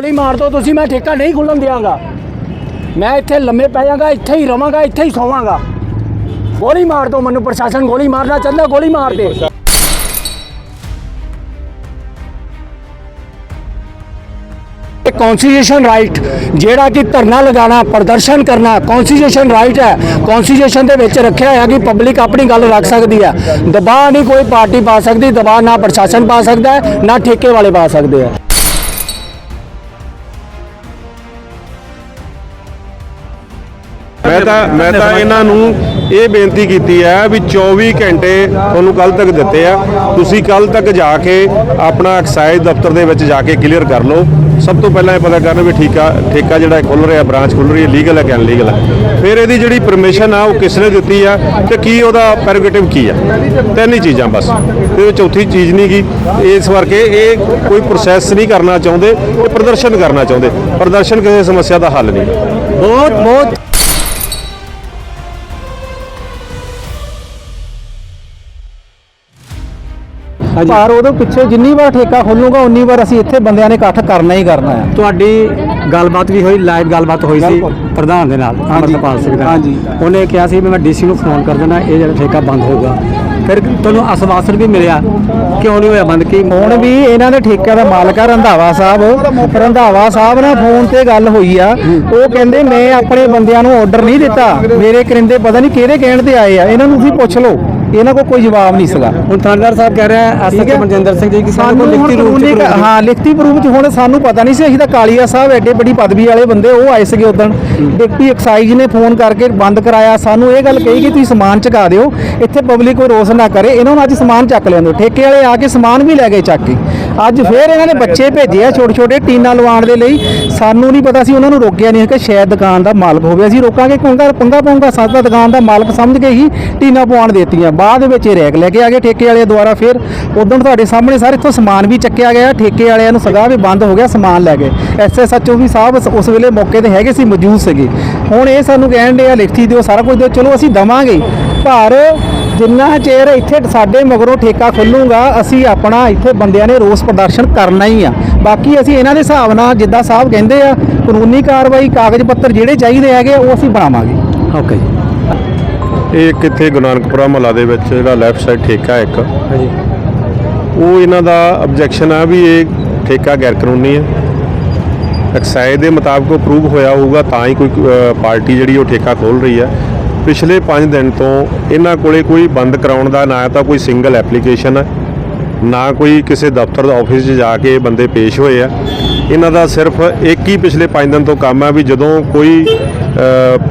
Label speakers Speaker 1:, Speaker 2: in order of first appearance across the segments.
Speaker 1: ਗੋਲੀ ਮਾਰ ਦੋ, ਤੁਸੀਂ ਮੈਂ ਠੇਕਾ ਨਹੀਂ ਖੁੱਲਣ ਦਿਆਂਗਾ। ਮੈਂ ਇੱਥੇ ਲੰਮੇ ਪੈ ਜਾਵਾਂਗਾ ਇੱਥੇ ਹੀ ਰਵਾਂਗਾ, ਇੱਥੇ ਹੀ ਸੌਵਾਂਗਾ। ਗੋਲੀ ਮਾਰ ਦੋ ਮੈਨੂੰ, ਪ੍ਰਸ਼ਾਸਨ ਗੋਲੀ ਮਾਰਨਾ ਚਾਹੁੰਦਾ, ਗੋਲੀ ਮਾਰ ਦੇ। ਇਹ ਰਾਈਟ ਜਿਹੜਾ ਕਿ ਧਰਨਾ ਲਗਾਉਣਾ, ਪ੍ਰਦਰਸ਼ਨ ਕਰਨਾ ਕਨਸਟੀਟਿਊਸ਼ਨ ਰਾਈਟ ਹੈ। ਕਨਸਟੀਟਿਊਸ਼ਨ ਦੇ ਵਿੱਚ ਰੱਖਿਆ ਹੋਇਆ ਕਿ ਪਬਲਿਕ ਆਪਣੀ ਗੱਲ ਰੱਖ ਸਕਦੀ ਹੈ। ਦਬਾਅ ਨਹੀਂ ਕੋਈ ਪਾਰਟੀ ਪਾ ਸਕਦੀ, ਦਬਾਅ ਨਾ ਪ੍ਰਸ਼ਾਸਨ ਪਾ ਸਕਦਾ ਹੈ, ਨਾ ਠੇਕੇ ਵਾਲੇ ਪਾ ਸਕਦੇ ਆ
Speaker 2: ਮੈਂ ਤਾਂ ਮੈਂ ਤਾਂ ਇਹਨਾਂ ਨੂੰ ਇਹ ਬੇਨਤੀ ਕੀਤੀ ਹੈ ਵੀ 24 ਘੰਟੇ ਤੁਹਾਨੂੰ ਕੱਲ ਤੱਕ ਦਿੱਤੇ ਆ। ਤੁਸੀਂ ਕੱਲ ਤੱਕ ਜਾ ਕੇ ਆਪਣਾ ਐਕਸਾਈਜ਼ ਦਫ਼ਤਰ ਦੇ ਵਿੱਚ ਜਾ ਕੇ ਕਲੀਅਰ ਕਰ ਲਓ। ਸਭ ਤੋਂ ਪਹਿਲਾਂ ਇਹ ਪਤਾ ਕਰਨਾ ਵੀ ਠੇਕਾ ਠੇਕਾ ਜਿਹੜਾ ਖੁੱਲ ਰਿਹਾ ਬ੍ਰਾਂਚ ਖੁੱਲ ਰਹੀ ਹੈ ਲੀਗਲ ਹੈ ਕਿ ਅਨਲੀਗਲ ਹੈ। ਫਿਰ ਇਹਦੀ ਜਿਹੜੀ ਪਰਮਿਸ਼ਨ ਆ ਉਹ ਕਿਸ ਨੇ ਦਿੱਤੀ ਆ ਤੇ ਕੀ ਉਹਦਾ ਪੈਰੋਗੇਟਿਵ ਕੀ ਆ? ਤਿੰਨ ਹੀ ਚੀਜ਼ਾਂ ਬਸ। ਤੇ ਚੌਥੀ ਚੀਜ਼ ਨਹੀਂ ਗੀ ਇਸ ਕਰਕੇ ਇਹ ਕੋਈ ਪ੍ਰੋਸੈਸ ਨਹੀਂ ਕਰਨਾ ਚਾਹੁੰਦੇ ਇਹ ਪ੍ਰਦਰਸ਼ਨ ਕਰਨਾ ਚਾਹੁੰਦੇ। ਪ੍ਰਦਰਸ਼ਨ ਕਿਸੇ ਸਮੱਸਿਆ ਦਾ ਹੱਲ ਨਹੀਂ।
Speaker 1: ਬਹੁਤ ਬਹੁਤ
Speaker 3: ਪਰ ਉਹਦੇ ਪਿੱਛੇ ਜਿੰਨੀ ਵਾਰ ਠੇਕਾ ਖੋਲੂਗਾ ਉਨੀ ਵਾਰ ਅਸੀਂ ਇੱਥੇ ਬੰਦਿਆਂ ਨੇ ਇਕੱਠ ਕਰਨਾ ਹੀ ਕਰਨਾ ਹੈ।
Speaker 1: ਤੁਹਾਡੀ ਗੱਲਬਾਤ ਵੀ ਹੋਈ ਲਾਈਵ ਗੱਲਬਾਤ ਹੋਈ ਸੀ ਪ੍ਰਧਾਨ ਦੇ ਨਾਲ ਅਮਰਪਾਲ ਸਿੰਘ ਦਾ।
Speaker 3: ਹਾਂਜੀ।
Speaker 1: ਉਹਨੇ ਕਿਹਾ ਸੀ ਮੈਂ ਡੀਸੀ ਨੂੰ ਫੋਨ ਕਰ ਦੇਣਾ ਇਹ ਜਿਹੜਾ ਠੇਕਾ ਬੰਦ ਹੋਊਗਾ। ਫਿਰ ਤੁਹਾਨੂੰ ਅਸਵਾਸਨ ਵੀ ਮਿਲਿਆ ਕਿਉਂ ਨਹੀਂ ਹੋਇਆ ਬੰਦ? ਕੀ
Speaker 3: ਹੁਣ ਵੀ ਇਹਨਾਂ ਦੇ ਠੇਕੇ ਦਾ ਮਾਲਕ ਆ ਰੰਧਾਵਾ ਸਾਹਿਬ। ਰੰਧਾਵਾ ਸਾਹਿਬ ਨਾਲ ਫੋਨ ਤੇ ਗੱਲ ਹੋਈ ਆ। ਉਹ ਕਹਿੰਦੇ ਮੈਂ ਆਪਣੇ ਬੰਦਿਆਂ ਨੂੰ ਆਰਡਰ ਨਹੀਂ ਦਿੱਤਾ। ਮੇਰੇ ਕਰਿੰਦੇ ਪਤਾ ਨਹੀਂ ਕਿਹੜੇ ਕਹਿਣ ਤੇ ਆਏ ਆ। ਇਹਨਾਂ ਨੂੰ ਤੁਸੀਂ ਪੁੱਛ ਲਓ। ਇਹਨਾਂ ਕੋਲ ਕੋਈ ਜਵਾਬ ਨਹੀਂ ਸੀਗਾ।
Speaker 1: ਹੁਣ ਥਾਣੇਦਾਰ ਸਾਹਿਬ ਕਹਿ ਰਿਹਾ ਐਸਐਚ। ਮਨਜਿੰਦਰ ਸਿੰਘ ਜੀ ਕਿ ਸਾਨੂੰ ਲਿਖਤੀ ਰੂਪ ਚ
Speaker 3: ਹਾਂ ਲਿਖਤੀ ਰੂਪ ਚ ਹੁਣ ਸਾਨੂੰ ਪਤਾ ਨਹੀਂ ਸੀ ਅਸੀਂ ਤਾਂ ਕਾਲੀਆ ਸਾਹਿਬ ਐਡੇ ਵੱਡੀ ਪਦਵੀ ਵਾਲੇ ਬੰਦੇ ਉਹ ਆਏ ਸੀਗੇ ਉਦੋਂ। ਡਿਪਟੀ ਐਕਸਾਈਜ਼ ਨੇ ਫੋਨ ਕਰਕੇ ਬੰਦ ਕਰਾਇਆ ਸਾਨੂੰ ਇਹ ਗੱਲ ਕਹੀ ਕਿ ਤੁਸੀਂ ਸਮਾਨ ਚੁਕਾ ਦਿਓ ਇੱਥੇ ਪਬਲਿਕ ਕੋਈ ਰੋਸ ਨਾ ਕਰੇ ਇਹਨਾਂ ਨੂੰ ਅੱਜ ਸਮਾਨ ਚੱਕ ਲੈਂਦੇ ਠੇਕੇ ਵਾਲੇ ਆ ਕੇ ਸਮਾਨ ਵੀ ਲੈ ਗਏ ਚੱਕ ਕੇ। ਅੱਜ ਫੇਰ ਇਹਨਾਂ ਨੇ ਬੱਚੇ ਭੇਜੇ ਆ ਛੋਟੇ ਛੋਟੇ ਟੀਨਾ ਲਵਾਉਣ ਦੇ ਲਈ। ਸਾਨੂੰ ਨਹੀਂ ਪਤਾ ਸੀ ਉਹਨਾਂ ਨੂੰ ਰੋਕਿਆ ਨਹੀਂ ਕਿ ਸ਼ਾਇਦ ਦੁਕਾਨ ਦਾ ਮਾਲਕ ਹੋਵੇ। ਅਸੀਂ ਰੋਕਾਂਗੇ, ਪੰਗਾ ਪੰਗਾ ਪਾਉਂਗਾ। ਸਾਡਾ ਦੁਕਾਨ ਦਾ ਮਾਲਕ ਸਮਝ ਕੇ ਹੀ ਟੀਨਾ ਪਵਾਉਣ ਦੇਤੀਆਂ। ਬਾਅਦ ਵਿੱਚ ਇਹ ਰੈਕ ਲੈ ਕੇ ਆ ਗਏ ਠੇਕੇ ਵਾਲੇ ਦੁਆਰਾ ਫਿਰ। ਉਦੋਂ ਤੁਹਾਡੇ ਸਾਹਮਣੇ ਸਾਰੇ ਇੱਥੋਂ ਸਮਾਨ ਵੀ ਚੱਕਿਆ ਗਿਆ। ਠੇਕੇ ਵਾਲਿਆਂ ਨੂੰ ਸਗਾ ਵੀ ਬੰਦ ਹੋ ਗਿਆ, ਸਮਾਨ ਲੈ ਗਏ। ਐਸਐਸਐਚਓ ਵੀ ਸਾਹਿਬ ਉਸ- ਵੇਲੇ ਮੌਕੇ ਤੇ ਹੈਗੇ ਸੀ, ਮੌਜੂਦ ਸੀਗੇ। ਹੁਣ ਇਹ ਸਾਨੂੰ ਕਹਿਣ ਦੇ ਆ, ਲਿਖਤੀ ਦਿਓ, ਸਾਰਾ ਕੁਝ ਦਿਓ। ਚਲੋ ਅਸੀਂ ਦਵਾਂਗੇ। ਹੀ। ਪਰ ਜਿੰਨਾ ਚਿਰ ਇੱਥੇ ਸਾਡੇ ਮਗਰੋਂ ਠੇਕਾ ਖੁੱਲੂਗਾ ਅਸੀਂ ਆਪਣਾ ਇੱਥੇ ਬੰਦਿਆਂ ਨੇ ਰੋਸ ਪ੍ਰਦਰਸ਼ਨ ਕਰਨਾ ਹੀ ਆ। ਬਾਕੀ ਅਸੀਂ ਇਹਨਾਂ ਦੇ ਹਿਸਾਬ ਨਾਲ ਜਿੱਦਾਂ ਸਾਹਿਬ ਕਹਿੰਦੇ ਆ ਕਾਨੂੰਨੀ ਕਾਰਵਾਈ ਕਾਗਜ਼ ਪੱਤਰ ਜਿਹੜੇ ਚਾਹੀਦੇ ਹੈਗੇ ਉਹ ਅਸੀਂ ਬਣਾਵਾਂਗੇ।
Speaker 1: ਓਕੇ ਜੀ।
Speaker 2: ਇਹ ਕਿੱਥੇ ਗੁਰੂ ਨਾਨਕਪੁਰਾ ਮਹੱਲਾ ਦੇ ਵਿੱਚ ਜਿਹੜਾ ਲੈਫਟ ਸਾਈਡ ਠੇਕਾ ਇੱਕ।
Speaker 1: ਹਾਂਜੀ।
Speaker 2: ਉਹ ਇਹਨਾਂ ਦਾ ਆਬਜੈਕਸ਼ਨ ਆ ਵੀ ਇਹ ਠੇਕਾ ਗੈਰ ਕਾਨੂੰਨੀ ਹੈ ਐਕਸਾਈਜ਼ ਦੇ ਮੁਤਾਬਕ ਅਪਰੂਵ ਹੋਇਆ ਹੋਊਗਾ ਤਾਂ ਹੀ ਕੋਈ ਪਾਰਟੀ ਜਿਹੜੀ ਉਹ ਠੇਕਾ ਖੋਲ ਰਹੀ ਹੈ ਪਿਛਲੇ 5 ਦਿਨ ਤੋਂ ਇਹਨਾਂ ਕੋਲੇ ਕੋਈ ਬੰਦ ਕਰਾਉਣ ਦਾ ਨਾ ਤਾਂ ਕੋਈ ਸਿੰਗਲ ਐਪਲੀਕੇਸ਼ਨ ਹੈ, ਨਾ ਕੋਈ ਕਿਸੇ ਦਫ਼ਤਰ ਦਾ ਆਫਿਸ 'ਚ ਜਾ ਕੇ ਬੰਦੇ ਪੇਸ਼ ਹੋਏ ਆ। ਇਹਨਾਂ ਦਾ ਸਿਰਫ ਇੱਕ ਹੀ ਪਿਛਲੇ 5 ਦਿਨ ਤੋਂ ਕੰਮ ਹੈ ਵੀ ਜਦੋਂ ਕੋਈ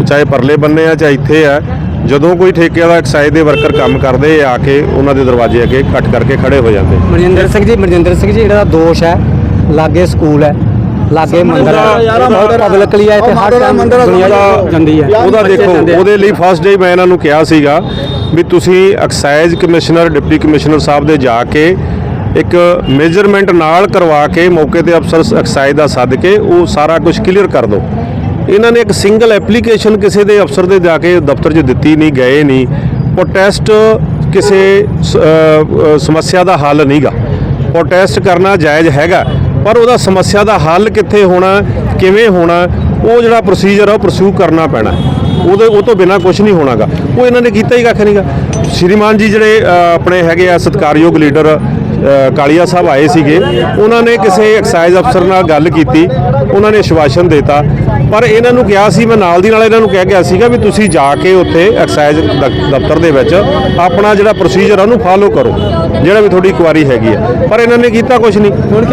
Speaker 2: ਚਾਹੇ ਪਰਲੇ ਬੰਨੇ ਆ ਚਾਹੇ ਇੱਥੇ ਆ, ਜਦੋਂ ਕੋਈ ਠੇਕੇ ਵਾਲਾ ਐਕਸਾਈਜ਼ ਦੇ ਵਰਕਰ ਕੰਮ ਕਰਦੇ ਆ ਕੇ ਉਹਨਾਂ ਦੇ ਦਰਵਾਜ਼ੇ ਅੱਗੇ ਕੱਟ ਕਰਕੇ ਖੜੇ ਹੋ ਜਾਂਦੇ।
Speaker 1: ਮਨਜਿੰਦਰ ਸਿੰਘ ਜੀ, ਮਨਜਿੰਦਰ ਸਿੰਘ ਜੀ, ਜਿਹੜਾ ਦੋਸ਼ ਹੈ, ਲਾਗੇ ਸਕੂਲ ਹੈ। ਲਾਗੇ ਮੰਦਰ ਹੈ ਪਬਲਿਕਲੀ ਹੈ ਇੱਥੇ ਹਰ ਟਾਈਮ ਦੁਨੀਆ ਜਾਂਦੀ ਹੈ
Speaker 2: ਉਹਦਾ ਦੇਖੋ। ਉਹਦੇ ਲਈ ਫਸਟ ਡੇ ਮੈਂ ਇਹਨਾਂ ਨੂੰ ਕਿਹਾ ਸੀਗਾ ਵੀ ਤੁਸੀਂ ਐਕਸਾਈਜ਼ ਕਮਿਸ਼ਨਰ ਡਿਪਟੀ ਕਮਿਸ਼ਨਰ ਸਾਹਿਬ ਦੇ ਜਾ ਕੇ ਇੱਕ ਮੇਜਰਮੈਂਟ ਨਾਲ ਕਰਵਾ ਕੇ ਮੌਕੇ ਤੇ ਅਫਸਰ ਐਕਸਾਈਜ਼ ਦਾ ਸੱਦ ਕੇ ਉਹ ਸਾਰਾ ਕੁਝ ਕਲੀਅਰ ਕਰ ਦਿਓ ਇਹਨਾਂ ਨੇ ਇੱਕ ਸਿੰਗਲ ਐਪਲੀਕੇਸ਼ਨ ਕਿਸੇ ਦੇ ਅਫਸਰ ਦੇ ਜਾ ਕੇ ਦਫ਼ਤਰ 'ਚ ਦਿੱਤੀ ਨਹੀਂ ਗਏ ਨਹੀਂ। ਪ੍ਰੋਟੈਸਟ ਕਿਸੇ ਸਮੱਸਿਆ ਦਾ ਹੱਲ ਨਹੀਂਗਾ। ਪ੍ਰੋਟੈਸਟ ਕਰਨਾ ਜਾਇਜ਼ ਹੈਗਾ। ਪਰ ਉਹਦਾ ਸਮੱਸਿਆ ਦਾ ਹੱਲ ਕਿੱਥੇ ਹੋਣਾ, ਕਿਵੇਂ ਹੋਣਾ, ਉਹ ਜਿਹੜਾ ਪ੍ਰੋਸੀਜਰ ਆ ਉਹ ਪਰਸੂ ਕਰਨਾ ਪੈਣਾ। ਉਹਦੇ, ਉਹ ਤੋਂ ਬਿਨਾ ਕੁਝ ਨਹੀਂ ਹੋਣਾਗਾ। ਉਹ ਇਹਨਾਂ ਨੇ ਕੀਤਾ ਹੀ ਕੱਖ ਨਹੀਂਗਾ ਸ਼੍ਰੀਮਾਨ ਜੀ ਜਿਹੜੇ ਆਪਣੇ ਹੈਗੇ ਆ ਸਤਿਕਾਰਯੋਗ ਲੀਡਰ ਕਾਲੀਆ ਸਾਹਿਬ ਆਏ ਸੀਗੇ। ਉਹਨਾਂ ਨੇ ਕਿਸੇ ਐਕਸਾਈਜ਼ ਅਫਸਰ ਨਾਲ ਗੱਲ ਕੀਤੀ। ਉਹਨਾਂ ਨੇ ਆਸ਼ਵਾਸਨ ਦਿੱਤਾ। ਪਰ ਇਹਨਾਂ ਨੂੰ ਕਿਹਾ ਸੀ, ਮੈਂ ਨਾਲ ਦੀ ਨਾਲ ਇਹਨਾਂ ਨੂੰ ਕਹਿ ਗਿਆ ਸੀਗਾ ਵੀ ਤੁਸੀਂ ਜਾ ਕੇ ਉੱਥੇ ਐਕਸਾਈਜ਼ ਦ- ਦਫ਼ਤਰ ਦੇ ਵਿੱਚ ਆਪਣਾ ਜਿਹੜਾ ਪ੍ਰੋਸੀਜਰ ਆ ਉਹਨੂੰ ਫਾਲੋ ਕਰੋ। ਜਿਹੜਾ ਵੀ ਤੁਹਾਡੀ ਕੁਆਰੀ ਹੈਗੀ ਆ। ਪਰ ਇਹਨਾਂ ਨੇ ਕੀਤਾ ਕੁਝ ਨਹੀਂ।
Speaker 1: ਹੁਣ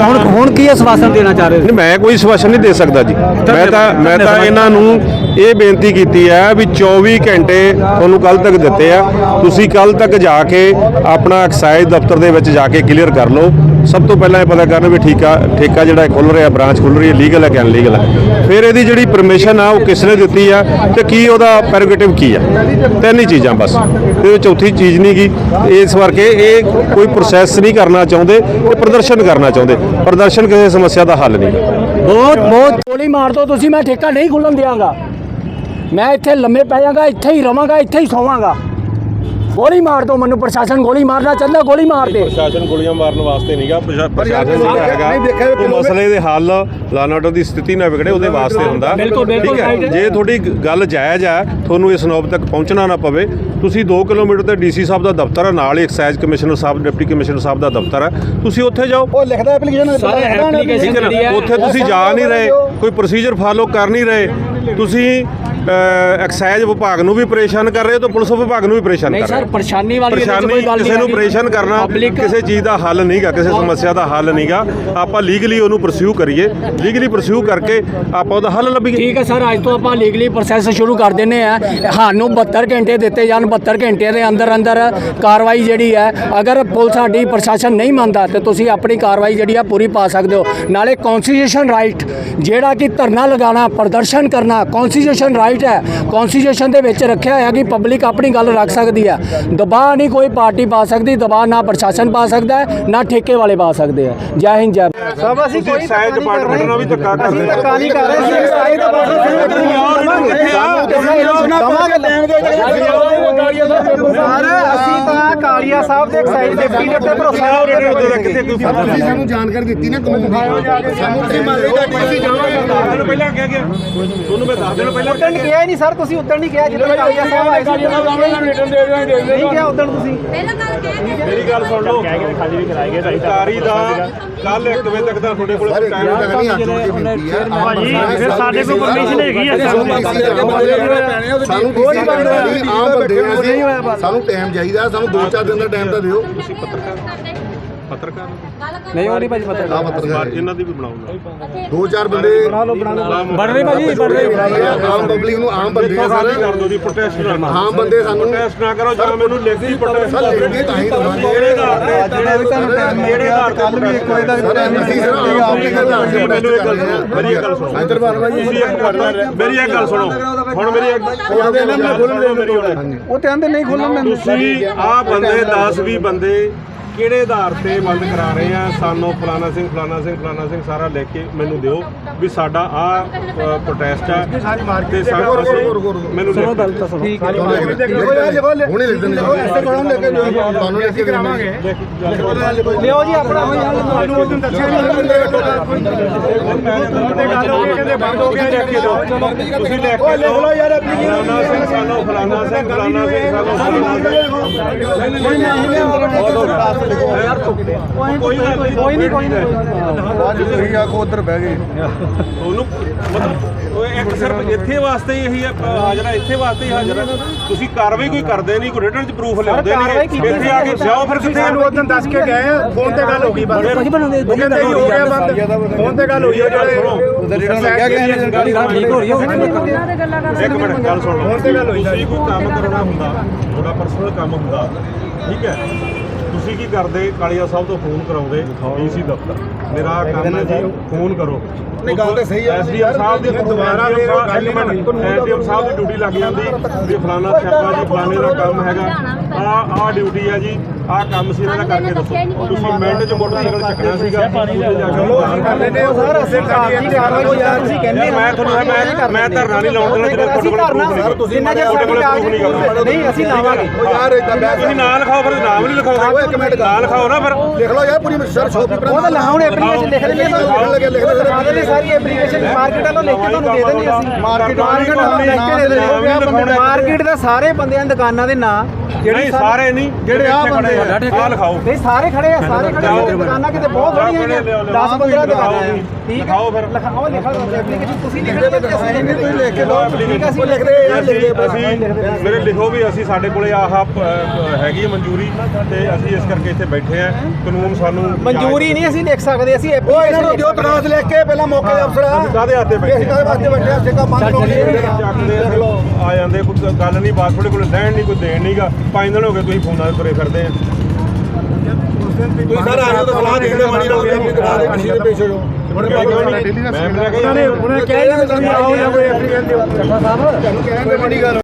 Speaker 1: ਹੁਣ ਹੁਣ ਕੀ ਆਸਵਾਸਨ ਦੇਣਾ ਚਾਹ ਰਹੇ ਹੋ?
Speaker 2: ਮੈਂ ਕੋਈ ਸਵਾਸ਼ਨ ਨਹੀਂ ਦੇ ਸਕਦਾ ਜੀ। ਮੈਂ ਤਾਂ ਮੈਂ ਤਾਂ ਇਹਨਾਂ ਨੂੰ ਇਹ ਬੇਨਤੀ ਕੀਤੀ ਹੈ ਵੀ 24 ਘੰਟੇ ਤੁਹਾਨੂੰ ਕੱਲ ਤੱਕ ਦਿੱਤੇ ਆ। ਤੁਸੀਂ ਕੱਲ ਤੱਕ ਜਾ ਕੇ ਆਪਣਾ ਐਕਸਾਈਜ਼ ਦਫ਼ਤਰ ਦੇ ਵਿੱਚ ਜਾ ਕੇ ਕਲੀਅਰ ਕਰ ਲਓ। ਸਭ ਤੋਂ ਪਹਿਲਾਂ ਇਹ ਪਤਾ ਕਰਨ ਵੀ ਠੇਕਾ ਠੇਕਾ ਜਿਹੜਾ ਖੁੱਲ ਰਿਹਾ, ਬ੍ਰਾਂਚ ਖੁੱਲ ਰਹੀ ਹੈ, ਲੀਗਲ ਹੈ ਕਿ ਅਨਲੀਗਲ ਹੈ। ਫਿਰ ਇਹਦੀ ਜਿਹੜੀ ਪਰਮਿਸ਼ਨ ਆ, ਉਹ ਕਿਸ ਨੇ ਦਿੱਤੀ ਆ ਤੇ ਕੀ ਉਹਦਾ ਪੈਰੋਗੇਟਿਵ ਕੀ ਆ? ਤਿੰਨ ਹੀ ਚੀਜ਼ਾਂ ਬਸ। ਤੇ ਚੌਥੀ ਚੀਜ਼ ਨਹੀਂ ਗੀ। ਇਸ ਕਰਕੇ ਇਹ ਕੋਈ ਪ੍ਰੋਸੈਸ ਨਹੀਂ ਕਰਨਾ ਚਾਹੁੰਦੇ ਇਹ ਪ੍ਰਦਰਸ਼ਨ ਕਰਨਾ ਚਾਹੁੰਦੇ। ਪ੍ਰਦਰਸ਼ਨ ਕਿਸੇ ਸਮੱਸਿਆ ਦਾ ਹੱਲ ਨਹੀਂ।
Speaker 1: ਬਹੁਤ ਬਹੁਤ ਗੋਲੀ ਮਾਰ ਦੋ ਤੁਸੀਂ, ਮੈਂ ਠੇਕਾ ਨਹੀਂ ਖੁੱਲਣ ਦਿਆਂਗਾ। ਮੈਂ ਇੱਥੇ ਲੰਮੇ ਪੈ ਜਾਵਾਂਗਾ ਇੱਥੇ ਹੀ ਰਵਾਂਗਾ, ਇੱਥੇ ਹੀ ਸੌਵਾਂਗਾ। ਗੋਲੀ ਮਾਰ ਦੋ ਮੈਨੂੰ ਪ੍ਰਸ਼ਾਸਨ ਗੋਲੀ ਮਾਰਨਾ ਚਾਹੁੰਦਾ ਗੋਲੀ ਮਾਰ ਦੇ।
Speaker 2: ਪ੍ਰਸ਼ਾਸਨ ਗੋਲੀਆਂ ਮਾਰਨ ਵਾਸਤੇ ਨਹੀਂਗਾ ਪ੍ਰਸ਼ਾਸਨ ਜਿਹੜਾ ਹੈਗਾ। ਉਹ ਮਸਲੇ ਦੇ ਹੱਲ ਲਾਅ ਆਰਡਰ ਦੀ ਸਥਿਤੀ ਨਾ ਵਿਗੜੇ ਉਹਦੇ ਵਾਸਤੇ ਹੁੰਦਾ।
Speaker 1: ਬਿਲਕੁਲ,
Speaker 2: ਹੈ?
Speaker 1: right ਹੈ।
Speaker 2: ਜੇ ਤੁਹਾਡੀ ਗ- ਗੱਲ ਜਾਇਜ਼ ਹੈ ਤੁਹਾਨੂੰ ਇਸ ਨੌਬ ਤੱਕ ਪਹੁੰਚਣਾ ਨਾ ਪਵੇ ਤੁਸੀਂ 2 ਕਿਲੋਮੀਟਰ ਤੇ ਡੀਸੀ ਸਾਹਿਬ ਦਾ ਦਫ਼ਤਰ ਹੈ ਨਾਲ ਹੀ ਐਕਸਾਈਜ਼ ਕਮਿਸ਼ਨਰ ਸਾਹਿਬ ਡਿਪਟੀ ਕਮਿਸ਼ਨਰ ਸਾਹਿਬ ਦਾ ਦਫ਼ਤਰ ਹੈ। ਤੁਸੀਂ ਉੱਥੇ ਜਾਓ।
Speaker 3: ਉਹ ਲਿਖਦਾ ਐਪਲੀਕੇਸ਼ਨ
Speaker 1: Sir, application
Speaker 2: ਠੀਕ ਹੈ
Speaker 1: ਜਿਹੜੀ ਹੈ,
Speaker 2: ਨਾ ਉੱਥੇ ਤੁਸੀਂ ਜਾ ਨਹੀਂ ਰਹੇ ਕੋਈ ਪ੍ਰੋਸੀਜਰ ਫਾਲੋ ਕਰ ਨਹੀਂ ਰਹੇ। ਤੁਸੀਂ ਐਕਸਾਈਜ਼ ਵਿਭਾਗ ਨੂੰ ਵੀ ਪਰੇਸ਼ਾਨ ਕਰ ਰਹੇ ਹੋ ਤੇ ਪੁਲਿਸ ਵਿਭਾਗ ਨੂੰ ਵੀ ਪਰੇਸ਼ਾਨ ਕਰ ਰਹੇ
Speaker 1: ਸਰ
Speaker 2: ਹੋ?
Speaker 1: ਪਰੇਸ਼ਾਨੀ ਵਾਲੀ
Speaker 2: ਪਰੇਸ਼ਾਨੀ
Speaker 1: ਕੋਈ ਗੱਲ ਨਹੀਂ
Speaker 2: ਕਿਸੇ ਨੂੰ। ਪਰੇਸ਼ਾਨ ਕਰਨਾ ਕਿਸੇ ਚੀਜ਼ ਦਾ ਹੱਲ ਨਹੀਂਗਾ ਕਿਸੇ ਸਮੱਸਿਆ ਦਾ ਹੱਲ ਨਹੀਂਗਾ। ਆਪਾਂ ਲੀਗਲੀ ਉਹਨੂੰ ਪਰਸਿਊ ਕਰੀਏ। ਲੀਗਲੀ ਪਰਸਿਊ ਕਰਕੇ ਆਪਾਂ ਉਹਦਾ ਹੱਲ ਲੱਭੀਏ।
Speaker 1: ਠੀਕ ਹੈ ਸਰ ਅੱਜ ਤੋਂ ਆਪਾਂ ਲੀਗਲੀ ਪ੍ਰੋਸੈਸ ਸ਼ੁਰੂ ਕਰ ਦਿੰਨੇ ਆ ਸਾਨੂੰ 72 ਘੰਟੇ ਦਿੱਤੇ ਜਾਣ 72 ਘੰਟੇ ਦੇ ਅੰਦਰ ਅੰਦਰ ਕਾਰਵਾਈ ਜਿਹੜੀ ਹੈ ਅਗਰ ਪੁਲਿਸ ਸਾਡੀ ਪ੍ਰਸ਼ਾਸਨ ਨਹੀਂ ਮੰਨਦਾ ਤੇ ਤੁਸੀਂ ਆਪਣੀ ਕਾਰਵਾਈ ਜਿਹੜੀ ਆ ਪੂਰੀ ਪਾ ਸਕਦੇ ਹੋ। ਨਾਲੇ ਕਨਸਟੀਟਿਊਸ਼ਨ ਰਾਈਟ ਜਿਹੜਾ ਕਿ ਧਰਨਾ ਲਗਾਉਣਾ ਪ੍ਰਦਰਸ਼ਨ ਕਰਨਾ ਕਨਸਟੀਟਿਊਸ਼ਨ ਰਾਈਟ ਹੈ। ਕਨਸਟੀਟਿਊਸ਼ਨ ਦੇ ਵਿੱਚ ਰੱਖਿਆ ਹੋਇਆ ਕਿ ਪਬਲਿਕ ਆਪਣੀ ਗੱਲ ਰੱਖ ਸਕਦੀ ਹੈ। ਦਬਾਅ ਨਹੀਂ ਕੋਈ ਪਾਰਟੀ ਪਾ ਸਕਦੀ ਦਬਾਅ ਨਾ ਪ੍ਰਸ਼ਾਸਨ ਪਾ ਸਕਦਾ ਹੈ ਨਾ ਠੇਕੇ ਵਾਲੇ ਪਾ ਸਕਦੇ ਆ ਜੈ ਹਿੰਦ ਜੈ।
Speaker 3: ਸਭ ਅਸੀਂ ਕੋਈ
Speaker 2: ਐਕਸਾਈਜ਼ ਡਿਪਾਰਟਮੈਂਟ ਨਾਲ ਵੀ ਧੱਕਾ ਕਰਦੇ
Speaker 3: ਅਸੀਂ ਧੱਕਾ ਨਹੀਂ ਕਰ ਰਹੇ ਸੀ ਤਾਂ ਕਾਲੀਆ ਸਾਹਿਬ ਦੇ ਐਕਸਾਈਜ਼ ਡਿਪਟੀ ਦੇ ਉੱਤੇ ਭਰੋਸਾ
Speaker 2: ਕਿਤੇ ਕੋਈ
Speaker 4: ਤੁਸੀਂ ਸਾਨੂੰ ਜਾਣਕਾਰੀ ਦਿੱਤੀ ਨਾ ਕਾਨੂੰਨ ਦੀ ਸਾਨੂੰ ਦੇਗਾ ਕਿ ਅਸੀਂ ਜਾਵਾਂਗੇ।
Speaker 2: ਪਹਿਲਾਂ ਕਿਹਾ ਗਿਆ। ਤੁਹਾਨੂੰ ਮੈਂ ਦੱਸ ਦੇਣਾ ਪਹਿਲਾਂ
Speaker 3: ਕਿਹਾ ਹੀ ਨਹੀਂ ਸਰ ਤੁਸੀਂ ਉਦੋਂ ਨਹੀਂ ਕਿਹਾ ਜਦੋਂ ਕਾਲੀਆ ਸਾਹਿਬ ਆਏ ਸੀ ਨਹੀਂ ਕਿਹਾ ਉਦੋਂ ਤੁਸੀਂ।
Speaker 5: ਪਹਿਲਾਂ ਗੱਲ ਕਹਿ ਕੇ
Speaker 2: ਮੇਰੀ ਗੱਲ ਸੁਣ ਲਓ। ਕਹਿ ਕੇ ਖਾਲੀ ਵੀ ਕਰਾਏਗੇ ਸਰਕਾਰੀ ਦਾ ਕੱਲ 1 ਵਜੇ ਤੱਕ ਦਾ ਤੁਹਾਡੇ ਕੋਲ ਟਾਈਮ
Speaker 4: ਕੇ ਬੇਨਤੀ ਹੈ?
Speaker 6: ਭਾਜੀ ਫਿਰ ਸਾਡੇ ਕੋਲ ਪਰਮਿਸ਼ਨ ਹੈਗੀ ਆ
Speaker 4: ਸਾਨੂੰ ਕੋਈ ਬੰਦੇ ਆਮ ਬੰਦੇ ਸਾਨੂੰ ਟਾਈਮ ਚਾਹੀਦਾ ਸਾਨੂੰ 2-4 ਦਿਨ ਦਾ ਟਾਈਮ ਤਾਂ ਦਿਓ।
Speaker 2: ਪੱਤਰਕਾਰ
Speaker 5: ਗੱਲ ਕਰ
Speaker 3: ਨਹੀਂ ਉਹ ਨਹੀਂ ਭਾਜੀ ਪਤਾ
Speaker 4: ਆ ਪੱਤਰਕਾਰ।
Speaker 2: ਇਹਨਾਂ ਦੀ ਵੀ ਬਣਾਉਂਗਾ
Speaker 4: ਦੋ ਚਾਰ ਬੰਦੇ
Speaker 2: ਬਣ ਰਹੇ ਭਾਜੀ ਬਣ ਰਹੇ।
Speaker 4: ਆਮ ਪਬਲਿਕ ਨੂੰ ਆਮ ਬੰਦੇ ਆ
Speaker 2: ਸਾਰੇ। ਕਰ ਦੋ ਦੀ ਪ੍ਰੋਟੈਸਟ ਨਾ
Speaker 4: ਆਮ ਬੰਦੇ ਸਾਨੂੰ
Speaker 2: ਪ੍ਰੋਟੈਸਟ ਨਾ ਕਰੋ ਜਾਂ ਮੈਨੂੰ ਲਿਖਤੀ ਪ੍ਰੋਟੈਸਟ
Speaker 4: ਲਿਖਦੇ ਤਾਂ ਹੀ ਦਵਾਂਗੇ
Speaker 2: ਜਿਹੜੇ ਤੇ ਜਿਹੜੇ ਆਧਾਰ ਤੇ ਕੱਲ ਵੀ ਇੱਕ ਵਜੇ ਤੱਕ
Speaker 4: ਸਰ ਅਸੀਂ ਸਰ ਆਮ ਦੇ ਘਰ ਦਾ
Speaker 2: ਮੈਨੂੰ ਇੱਕ ਗੱਲ ਸੁਣੋ। ਮੇਰੀ ਇੱਕ ਗੱਲ ਸੁਣੋ। ਇੱਕ ਮਿੰਟ ਮੇਰੀ ਇੱਕ ਗੱਲ ਸੁਣੋ। ਹੁਣ ਮੇਰੀ ਇੱਕ
Speaker 3: ਉਹ ਤੇ ਆਂਦੇ ਨਹੀਂ ਖੋਲਣ ਦਿੰਦੇ
Speaker 2: ਤੁਸੀਂ ਆ ਬੰਦੇ 10 20 ਬੰਦੇ ਕਿਹੜੇ ਆਧਾਰ ਤੇ ਬੰਦ ਕਰਾ ਰਹੇ ਆ ਸਾਨੂੰ ਫਲਾਣਾ ਸਿੰਘ ਫਲਾਣਾ ਸਿੰਘ ਫਲਾਣਾ ਸਿੰਘ ਸਾਰਾ ਲਿਖ ਕੇ ਮੈਨੂੰ ਦਿਓ ਵੀ ਸਾਡਾ ਆ ਪ੍ਰੋਟੈਸਟ ਅਸੀਂ ਮੈਨੂੰ ਸੁਣੋ ਗੱਲ ਤਾਂ ਸੁਣੋ
Speaker 4: ਹੁਣੇ ਲਿਖ ਦਿੰਦੇ ਤੁਹਾਨੂੰ ਲੈ ਕੇ ਤੁਹਾਨੂੰ ਲੈ ਕੇ ਕਰਾਵਾਂਗੇ
Speaker 3: ਲਿਓ ਜੀ ਆਪਣਾ ਤੁਹਾਨੂੰ ਉਸ ਦਿਨ ਦੱਸਿਆ
Speaker 2: ਤੁਸੀਂ ਲਿਖ ਕੇ ਲਿਖ ਲਓ ਯਾਰ ਫਲਾਣਾ ਸਿੰਘ ਸਾਨੂੰ ਫਲਾਣਾ ਸਿੰਘ ਫਲਾਣਾ ਸਿੰਘ ਸਾਨੂੰ ਕੋਈ ਗੱਲ ਨਹੀਂ
Speaker 3: ਕੋਈ ਨਹੀਂ ਕੋਈ ਨਹੀਂ
Speaker 4: ਤੁਸੀਂ ਆਖੋ ਉਧਰ ਬਹਿ ਗਏ
Speaker 2: ਉਹਨੂੰ ਮਤਲਬ ਉਹ ਇੱਕ ਸਿਰਫ ਇੱਥੇ ਵਾਸਤੇ ਹੀ ਇਹੀ ਹਾਜ਼ਰ ਹੈ ਇੱਥੇ ਵਾਸਤੇ ਹੀ ਹਾਜ਼ਰ ਹੈ ਤੁਸੀਂ ਕਾਰਵਾਈ ਕੋਈ ਕਰਦੇ ਨਹੀਂ ਕੋਈ ਰਿਟਰਨ ਚ ਪ੍ਰੂਫ ਲਿਆਉਂਦੇ ਨਹੀਂ ਇੱਥੇ ਆ ਕੇ ਜਾਓ ਫਿਰ ਕਿੱਥੇ
Speaker 7: ਸਾਨੂੰ ਉਦੋਂ ਦੱਸ ਕੇ ਗਏ ਆ ਫੋਨ ਤੇ ਗੱਲ ਹੋ ਗਈ ਬਸ ਉਹ ਕਹਿੰਦੇ ਜੀ ਹੋ ਗਿਆ ਬੰਦ ਫੋਨ ਤੇ ਗੱਲ ਹੋਈ ਆ ਜਿਹੜੇ
Speaker 2: ਉਧਰ ਜਿਹੜਾ ਲੱਗਿਆ ਗਿਆ ਗੱਲ ਠੀਕ ਹੋ ਰਹੀ
Speaker 5: ਗੱਲਾਂ
Speaker 2: ਇੱਕ ਮਿੰਟ ਗੱਲ ਸੁਣ ਲਓ ਤੁਸੀਂ ਕੋਈ ਕੰਮ ਕਰਨਾ ਹੁੰਦਾ ਤੁਹਾਡਾ ਪਰਸਨਲ ਕੰਮ ਹੁੰਦਾ ਠੀਕ ਹੈ। ਤੁਸੀਂ ਕੀ ਕਰਦੇ? ਕਾਲੀਆ ਸਾਹਿਬ ਤੋਂ ਫੋਨ ਕਰਾਉਂਦੇ ਡੀਸੀ ਦਫ਼ਤਰ। ਮੇਰਾ ਕੰਮ ਹੈ ਜੀ ਫੋਨ ਕਰੋ।
Speaker 4: ਨਹੀਂ, ਗੱਲ ਤਾਂ ਸਹੀ ਹੈ।
Speaker 2: ਐਸਡੀਐਮ ਸਾਹਿਬ ਦੀ ਦੁਬਾਰਾ ਫਿਰ ਐਸਡੀਐਮ ਸਾਹਿਬ ਦੀ ਡਿਊਟੀ ਲੱਗ ਜਾਂਦੀ ਵੀ ਫਲਾਣਾ ਛਾਪਾ ਜੀ ਫਲਾਣੇ ਦਾ ਕੰਮ ਹੈਗਾ। ਆ ਆ ਡਿਊਟੀ ਹੈ ਜੀ। ਆ ਕੰਮ ਸੀ ਇਹਨਾਂ ਦਾ ਕਰਕੇ ਦੱਸੋ। ਤੁਸੀਂ ਮਿੰਟ 'ਚ ਮੋਟਰਸਾਈਕਲ ਚੱਕਣਾ ਸੀਗਾ। ਉੱਥੇ ਜਾ ਕੇ
Speaker 3: ਸਰ ਅਸੀਂ ਕਾਰਵਾਈ ਕਾਰਵਾਈ ਯਾਰ। ਤੁਸੀਂ ਕਹਿੰਦੇ
Speaker 2: ਮੈਂ ਤੁਹਾਨੂੰ ਮੈਂ ਮੈਂ ਧਰਨਾ ਨਹੀਂ ਲਾਉਣ ਦੇਣਾ ਜਦੋਂ
Speaker 3: ਅਸੀਂ
Speaker 2: ਤੁਹਾਡੇ ਕੋਲ
Speaker 3: ਧਰਨਾ
Speaker 2: proof ਨਹੀਂ।
Speaker 3: ਜਿੰਨਾ ਚਿਰ
Speaker 2: ਤੁਹਾਡੇ ਕੋਲ
Speaker 3: ਸਾਡੀ
Speaker 2: proof ਨਹੀਂ ਗਾ।
Speaker 3: ਨਹੀਂ ਅਸੀਂ ਲਾਵਾਂਗੇ।
Speaker 4: ਉਹ ਯਾਰ ਇਦਾਂ ਬਹਿ
Speaker 2: ਤੁਸੀਂ ਨਾਂ ਲਿਖਾਓ ਫਿਰ ਨਾਮ ਨਹੀਂ ਲਿਖਾਓਗੇ
Speaker 4: ਓਏ ਇੱਕ ਮਿੰਟ ਗੱਲ।
Speaker 2: ਨਾਂ ਲਿਖਾਓ ਨਾ ਫਿਰ।
Speaker 4: ਲਿਖ ਲਓ ਯਾਰ ਪੂਰੀ ਸਰ ਸ਼ੋਪ ਪੇਪਰ
Speaker 3: ਉਹ ਤਾਂ ਲਿਖਾਉਣ ਐਪਲੀਕੇਸ਼ਨ ਲਿਖ ਦਿੰਦੇ ਆ
Speaker 4: ਲਿਖਣ ਲੱਗੇ ਲਿਖ
Speaker 3: ਉਹ
Speaker 4: ਦਿੰਦੇ
Speaker 3: ਦਿਖਾ ਦਿੰਦੇ ਸਾਰੀ ਐਪਲੀਕੇਸ਼ਨ ਮਾਰਕੀਟ ਵੱਲੋਂ ਲਿਖ ਕੇ ਤੁਹਾਨੂੰ ਦੇ ਦਿੰਦੇ ਅਸੀਂ।
Speaker 4: ਮਾਰਕੀਟ
Speaker 3: ਮਾਰਕੀਟ ਵੱਲੋਂ ਲਿਖ ਕੇ ਦੇ ਦਿੰਦੇ। ਮਾਰਕੀਟ ਦੇ ਸਾਰੇ ਬੰਦਿਆਂ ਦੀ ਦੁਕਾਨਾਂ ਦੇ ਨਾਂ
Speaker 2: ਨਹੀਂ ਸਾਰੇ ਨਹੀਂ ਜਿਹੜੇ ਆ ਬੰਦੇ ਆ। ਲਿਖਾਓ।
Speaker 3: ਨਹੀਂ ਸਾਰੇ ਖੜੇ ਆ ਸਾਰੇ ਖੜੇ ਆ। ਦੁਕਾਨਾਂ ਕਿਤੇ ਬਹੁਤ ਥੋੜੀਆਂ ਹੈਗੀਆਂ। 10 15 ਦੁਕਾਨਾਂ ਆ ਠੀਕ ਹੈ?
Speaker 2: ਲਿਖਾਓ ਫਿਰ।
Speaker 3: ਲਿਖਾਓ ਲਿਖਾ ਐਪਲੀਕੇਸ਼ਨ ਤੁਸੀਂ ਲਿਖਦੇ ਤੇ ਅਸੀਂ ਲਿਖਦੇ ਤੁਸੀਂ ਲਿਖ ਕੇ ਦਿਓ ਠੀਕ ਹੈ ਅਸੀਂ
Speaker 4: ਲਿਖਦੇ ਯਾਰ ਲਿਖਦੇ
Speaker 2: ਅਸੀਂ ਮੇਰੇ ਲਿਖੋ ਵੀ ਅਸੀਂ ਸਾਡੇ ਕੋਲੇ ਆਹ ਹੈਗੀ ਹੈ ਮਨਜ਼ੂਰੀ ਤੇ ਅਸੀਂ ਇਸ ਕਰਕੇ ਇੱਥੇ ਬੈਠੇ ਆ ਕਾਨੂੰਨ ਸਾਨੂੰ
Speaker 3: ਮਨਜ਼ੂਰੀ ਨਹੀਂ ਅਸੀਂ ਲਿਖ ਸਕਦੇ ਅਸੀਂ
Speaker 4: ਉਹ ਇਹਨਾਂ ਨੂੰ ਦਿਓ ਤਰਾਸ ਲਿਖ ਕੇ ਪਹਿਲਾਂ ਮੌਕੇ ਦੇ ਅਫਸਰ ਆ।
Speaker 2: ਕਾਦੇ ਹੱਥੇ
Speaker 4: ਅਸੀਂ ਕਾਹਦੇ ਵਾਸਤੇ ਬੈਠੇ ਆ ਸਿੱਕਾ ਲਾਉਣੇ
Speaker 2: ਚੱਕਦੇ ਆ ਆ ਜਾਂਦੇ ਕੋਈ ਗੱਲ ਨਹੀਂ ਬਾਤ ਤੁਹਾਡੇ ਕੋਲ ਲੈਣ ਨਹੀਂ ਕੋਈ ਦੇਣ ਨਹੀਂਗਾ ਪੰਜ ਦਿਨ ਹੋ ਗਏ ਤੁਸੀਂ ਫੋਨਾਂ ਤੇ ਤੁਰੇ ਫਿਰਦੇ ਆ।
Speaker 4: ਤੁਸੀਂ ਸਰ ਆਇਓ ਤਾਂ ਸਲਾਹ ਦੇ ਦੇ ਮਾੜੀ ਰੋਡ ਤੇ ਕਰਾ ਦੇ ਕਿਸੇ ਦੇ ਪੇਸ਼ ਹੋ
Speaker 7: ਉਹਨੇ ਕਿਹਾ ਜੀ ਤੁਸੀਂ ਆਓ ਜਾਂ ਕੋਈ ਐਪਲੀਕੇਸ਼ਨ ਦਿਓ
Speaker 4: ਮਾੜੀ ਗੱਲ